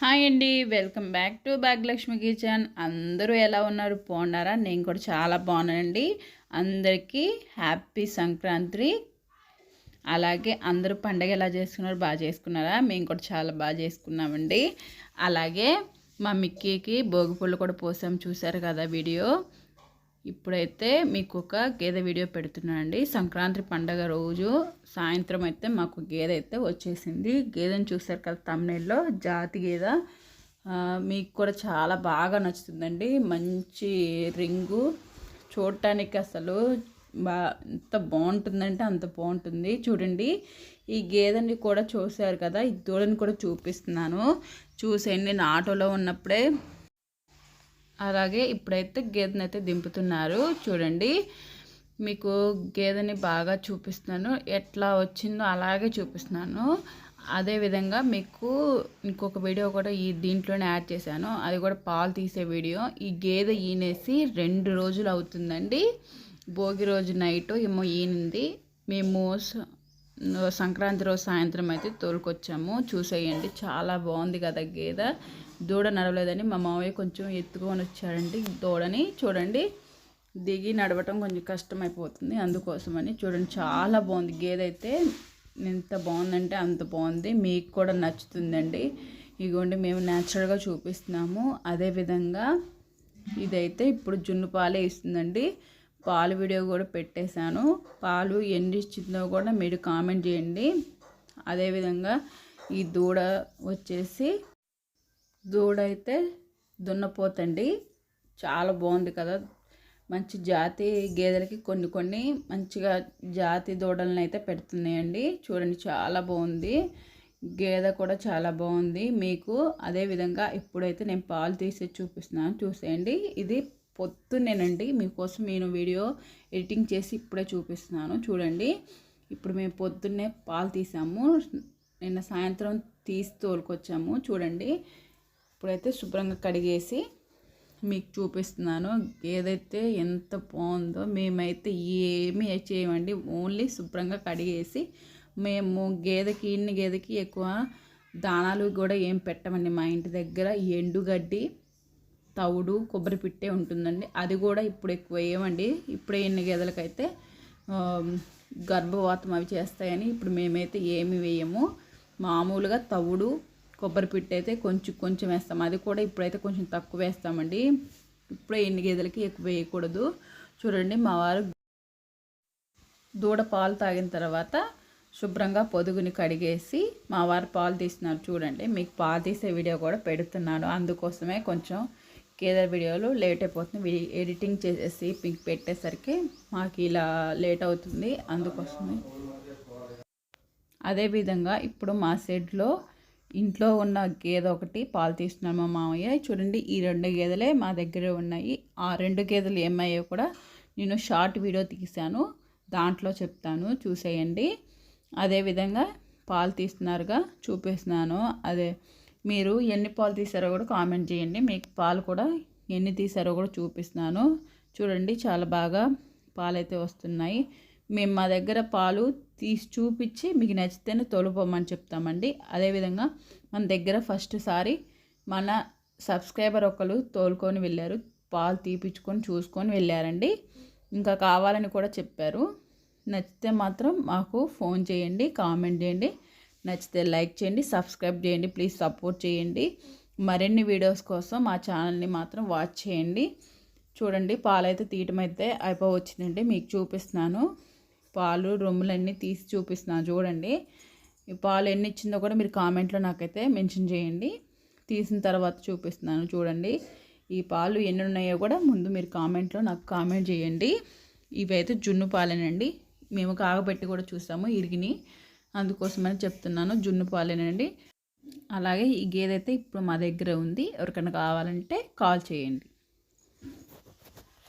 Hi అండి welcome back to Bhagyalakshmi kitchen. అందరూ ఎలా ఉన్నారు? బాగున్నారా? నేను కూడా చాలా బాగున్నానండి. అందరికీ హ్యాపీ సంక్రాంతి. అలాగే అందరూ పండగ ఎలా చేసుకున్నారు? బాగా చేసుకున్నారా? మేము కూడా చాలా బాగా చేసుకున్నామండి. అలాగే మా మిక్కీకి భోగి కూడా పోసాం చూసారు కదా వీడియో. ఇప్పుడైతే మీకు ఒక గేదె వీడియో పెడుతున్నానండి. సంక్రాంతి పండగ రోజు సాయంత్రం అయితే మాకు గేదె అయితే వచ్చేసింది. గేదెని చూసారు కదా తమిళలో జాతి గేదె. మీకు కూడా చాలా బాగా నచ్చుతుందండి. మంచి రింగు. చూడటానికి అసలు బా ఎంత బాగుంటుందంటే అంత బాగుంటుంది. చూడండి ఈ గేదెని కూడా చూశారు కదా. ఈ దూడని కూడా చూపిస్తున్నాను. చూసేయండి నేను ఆటోలో ఉన్నప్పుడే అలాగే ఇప్పుడైతే గేదెని అయితే దింపుతున్నారు. చూడండి. మీకు గేదెని బాగా చూపిస్తున్నాను. ఎట్లా వచ్చిందో అలాగే చూపిస్తున్నాను. అదేవిధంగా మీకు ఇంకొక వీడియో కూడా ఈ దీంట్లోనే యాడ్ చేశాను. అది కూడా పాలు తీసే వీడియో. ఈ గేదె ఈనేసి రెండు రోజులు అవుతుందండి. భోగి రోజు నైట్ ఏమో ఈనింది. మేము సంక్రాంతి రోజు సాయంత్రం అయితే తోలుకొచ్చాము. చూసేయండి. చాలా బాగుంది కదా గేదె. దూడ నడవలేదని మా మామయ్య కొంచెం ఎత్తుకొని వచ్చాడండి. దూడని చూడండి దిగి నడవటం కొంచెం కష్టమైపోతుంది. అందుకోసమని చూడండి చాలా బాగుంది. గేదె అయితే ఎంత బాగుందంటే అంత బాగుంది. మీకు కూడా నచ్చుతుందండి. ఇగోండి మేము న్యాచురల్గా చూపిస్తున్నాము. అదేవిధంగా ఇదైతే ఇప్పుడు జున్ను పాలే ఇస్తుందండి. పాలు వీడియో కూడా పెట్టేశాను. పాలు ఎన్ని ఇచ్చిందో కూడా మీరు కామెంట్ చేయండి. అదేవిధంగా ఈ దూడ వచ్చేసి దూడైతే దున్నపోతండి. చాలా బాగుంది కదా. మంచి జాతి గేదెలకి కొన్ని కొన్ని మంచిగా జాతి దూడలను అయితే పెడుతున్నాయండి. చూడండి చాలా బాగుంది. గేదె కూడా చాలా బాగుంది. మీకు అదేవిధంగా ఇప్పుడైతే నేను పాలు తీసి చూపిస్తున్నాను. చూసేయండి. ఇది పొద్దున్నేనండి. మీకోసం నేను వీడియో ఎడిటింగ్ చేసి ఇప్పుడే చూపిస్తున్నాను. చూడండి. ఇప్పుడు మేము పొద్దున్నే పాలు తీసాము. నిన్న సాయంత్రం తీసి తోలుకొచ్చాము. చూడండి. ఇప్పుడైతే శుభ్రంగా కడిగేసి మీకు చూపిస్తున్నాను. ఏదైతే ఎంత బాగుందో మేమైతే ఏమీ చేయమండి. ఓన్లీ శుభ్రంగా కడిగేసి మేము గేదెకి ఇన్ని గేదెకి ఎక్కువ దానాలు కూడా ఏం పెట్టమండి. మా ఇంటి దగ్గర ఎండుగడ్డి తవుడు కొబ్బరి పిట్టే ఉంటుందండి. అది కూడా ఇప్పుడు ఎక్కువ వేయమండి ఇప్పుడే ఎన్ని గేదెలకైతే గర్భవాతం అవి చేస్తాయని ఇప్పుడు మేమైతే ఏమి వేయము. మామూలుగా తవుడు కొబ్బరి పిట్టు అయితే కొంచెం కొంచెం వేస్తాం. అది కూడా ఇప్పుడైతే కొంచెం తక్కువ వేస్తామండి. ఇప్పుడే ఎన్ని గేదెలకి ఎక్కువ వేయకూడదు. చూడండి మా వారు దూడ పాలు తాగిన తర్వాత శుభ్రంగా పొదుగుని కడిగేసి మా వారు పాలు తీస్తున్నారు చూడండి. మీకు పాలు తీసే వీడియో కూడా పెడుతున్నాను. అందుకోసమే కొంచెం కేదర్ వీడియోలు లేట్ అయిపోతుంది. ఎడిటింగ్ చేసేసి పింక్ పెట్టేసరికి మాకు ఇలా లేట్ అవుతుంది. అందుకోసమే. అదేవిధంగా ఇప్పుడు మా షెడ్లో ఇంట్లో ఉన్న గేదె ఒకటి పాలు తీస్తున్నాను మా మామయ్య. చూడండి ఈ రెండు గేదెలే మా దగ్గరే ఉన్నాయి. ఆ రెండు గేదెలు ఏమయ్యో కూడా నేను షార్ట్ వీడియో తీశాను. దాంట్లో చెప్తాను చూసేయండి. అదేవిధంగా పాలు తీస్తున్నారుగా చూపిస్తున్నాను. అదే మీరు ఎన్ని పాలు తీసారో కూడా కామెంట్ చేయండి. మీకు పాలు కూడా ఎన్ని తీసారో కూడా చూపిస్తున్నాను. చూడండి చాలా బాగా పాలైతే వస్తున్నాయి. మేము మా దగ్గర పాలు తీసి చూపించి మీకు నచ్చితేనే తోలుపోమని చెప్తామండి. అదేవిధంగా మన దగ్గర ఫస్ట్ సారి మన సబ్స్క్రైబర్ ఒకరు తోలుకొని వెళ్ళారు. పాలు తీపించుకొని చూసుకొని వెళ్ళారండి. ఇంకా కావాలని కూడా చెప్పారు. నచ్చితే మాత్రం మాకు ఫోన్ చేయండి కామెంట్ చేయండి. నచ్చితే లైక్ చేయండి సబ్స్క్రైబ్ చేయండి ప్లీజ్ సపోర్ట్ చేయండి. మరిన్ని వీడియోస్ కోసం మా ఛానల్ని మాత్రం వాచ్ చేయండి. చూడండి పాలైతే తీయటం అయితే అయిపోవచ్చిందండి. మీకు చూపిస్తున్నాను. పాలు రొమ్ములన్నీ తీసి చూపిస్తున్నాను చూడండి. ఈ పాలు ఎన్ని ఇచ్చిందో కూడా మీరు కామెంట్లో నాకైతే మెన్షన్ చేయండి. తీసిన తర్వాత చూపిస్తున్నాను. చూడండి. ఈ పాలు ఎన్ని ఉన్నాయో కూడా ముందు మీరు కామెంట్లో నాకు కామెంట్ చేయండి. ఇవైతే జున్ను పాలేనండి. మేము కాగబెట్టి కూడా చూసాము ఇరిగిని. అందుకోసమని చెప్తున్నాను జున్ను పాలేనండి. అలాగే ఈ గేదె అయితే ఇప్పుడు మా దగ్గర ఉంది. ఎవరికైనా కావాలంటే కాల్ చేయండి.